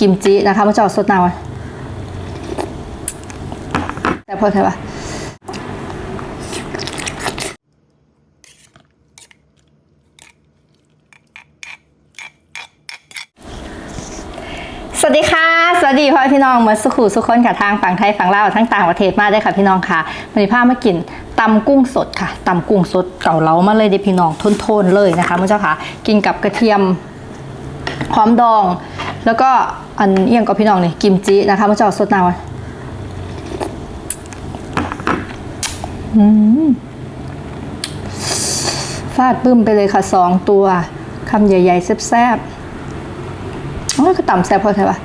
กิมจินะคะมาเจาะสดน้ำแต่พอเถอะปะสวัสดีค่ะสวัสดีพ่อพี่น้องเมื่อสักครู่สุคนค่ะทางฝั่งไทยฝั่งลาวทั้งต่างประเทศมาได้ค่ะพี่น้องค่ะวันนี้พามากินตำกุ้งสดค่ะตำกุ้งสดเก่าเล้ามาเลยเด็พี่น้องทนๆเลยนะคะมื่อเจ้าค่ะ กินกับกระเทียมหอมดอง แล้วก็อันเอียงกับพี่น้องนี่กิมจินะคะมันจะออกสดน้ำอะอืมฟาดปึ้มไปเลยค่ะสองตัวคำใหญ่ ๆ แซ่บๆโอ้ยก็ต่ำแซ่บพอใช่ปะ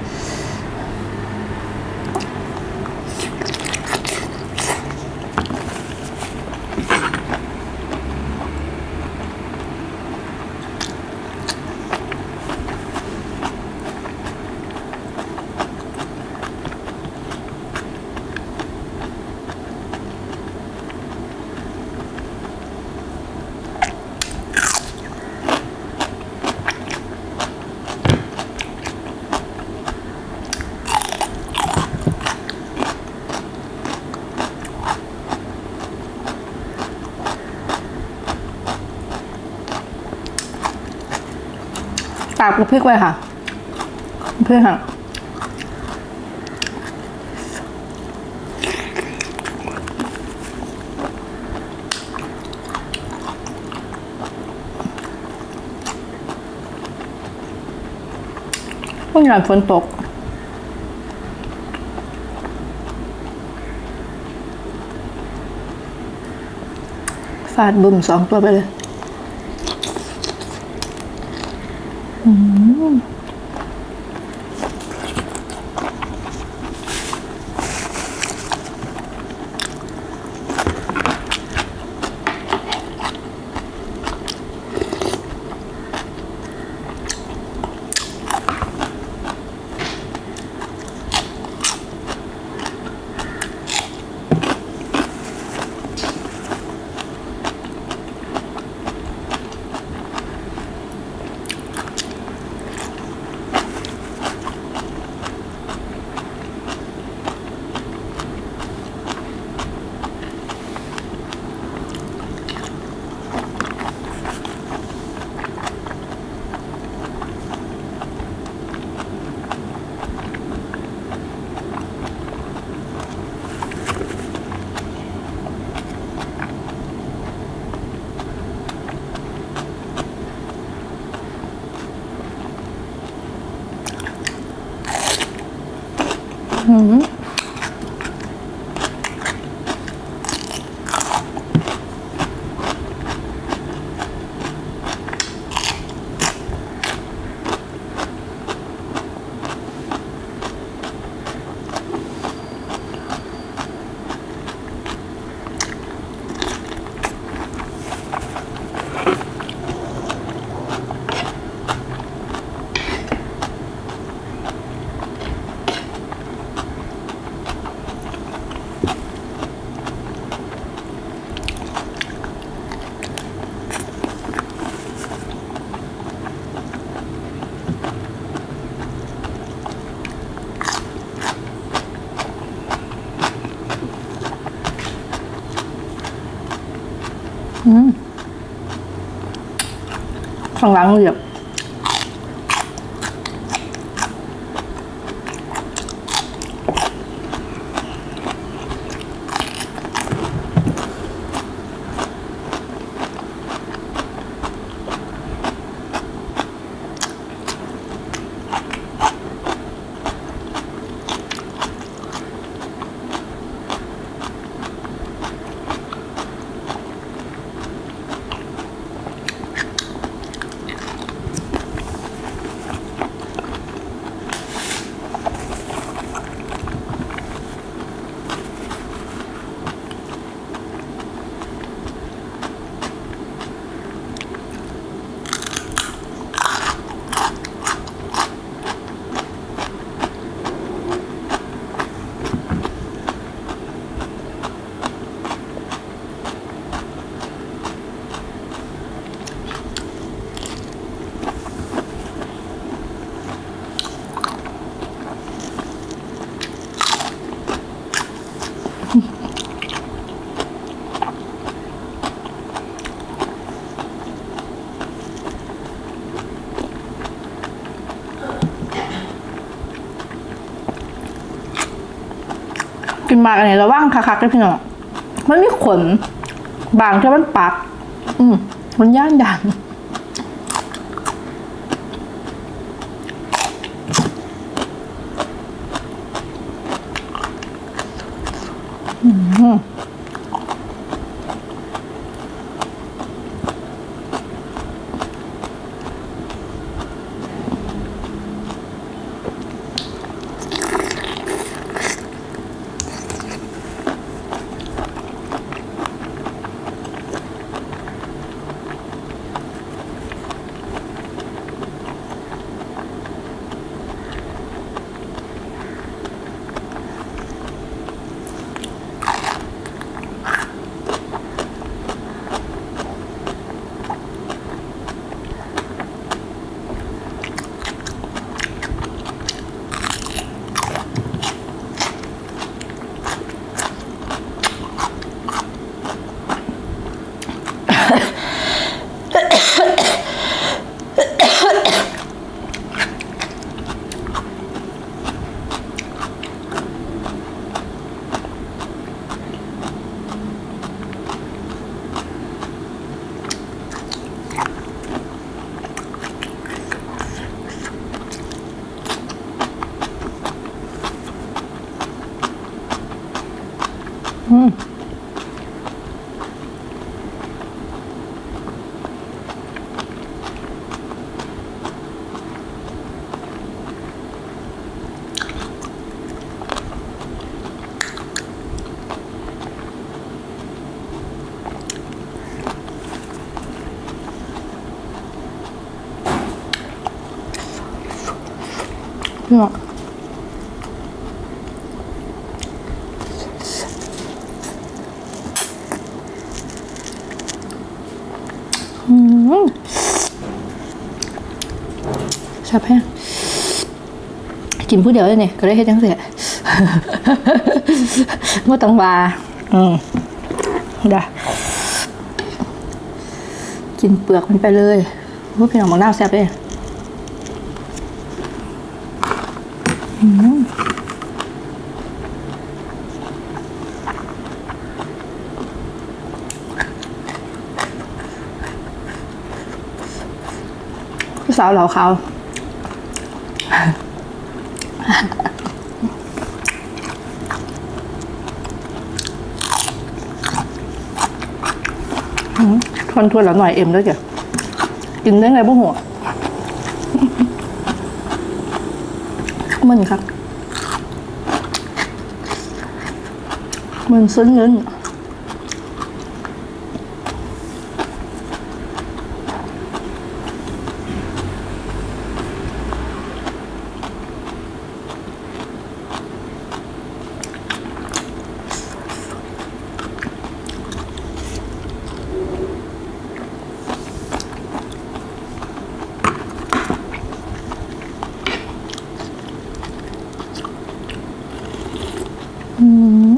ตากพริกไว้ค่ะเพื่อค่ะเพิ่งหย่ฝนตกฟาดบึ้มสองตัวไปเลย 嗯。Угу. อืมข้างหลังเหยียบ กินมากอันนี้ระว่างคักๆเลยพี่น้องมันมีขนบางที่มันปัก อืมมันย่านดังอืม น้องอื มชอบแห้งกินผู้เดียวเลยเนี่ยก็ได้เฮ็ดจังเสียว่าต้องวาอืมด้กินเปลือกมันไปเลยว่าพี่น้องบางน้าวแซ่บเลยผู้ สาวเหล่าเขาอืมทนทวนแล้วหน่อยเอ็มด้วยจ้ะกินได้ไงบ้างหัวมันครับ มันซึ้งเงิน 嗯。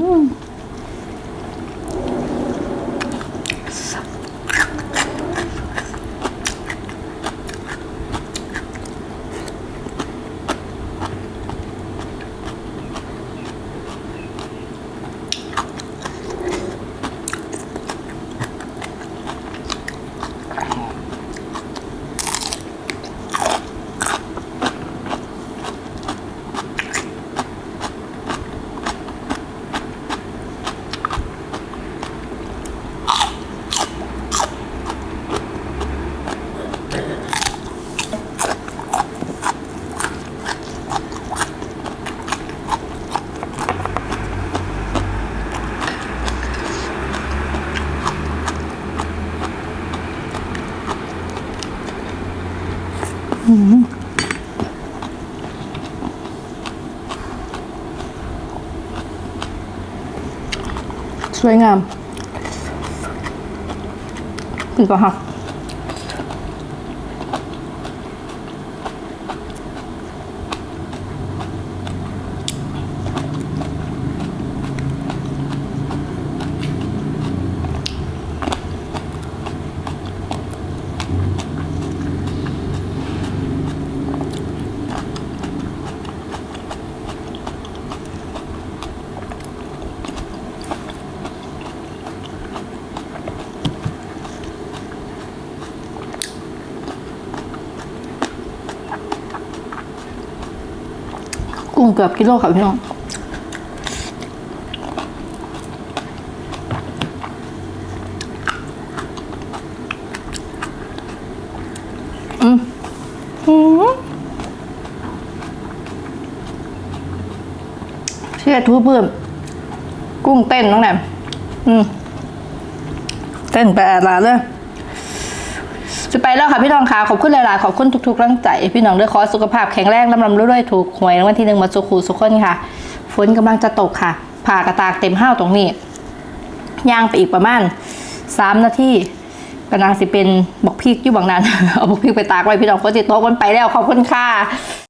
สวยงามอีกแล้วค่ะกุ้ เกือบกิโลค่ะพี่น้องอืมอืมเชื่อทูเพิ่มกุ้งเต้นน้องแหนมอืมเต้นไปอดลาเลย จะไปแล้วค่ะพี่น้องค่ะขอบคุณหลายๆขอบคุณทุกๆร่างใจ พี่น้องด้วยขอสุขภาพแข็งแรงลำลำรุ่ยๆถูกหวยรางวัลที่หนึ่งมาสุขูสุขคนค่ะ ฝนกำลังจะตกค่ะ ผ่ากระตากเต็มห้าวตรงนี้ย่างไปอีกประมาณสามนาทีกำลังสิเป็นบอกพริกอยู่บางนั้นเอาบอกพริกไปตากไว้พี่น้องฝนติดตกมันไปแล้วขอบคุณค่ะ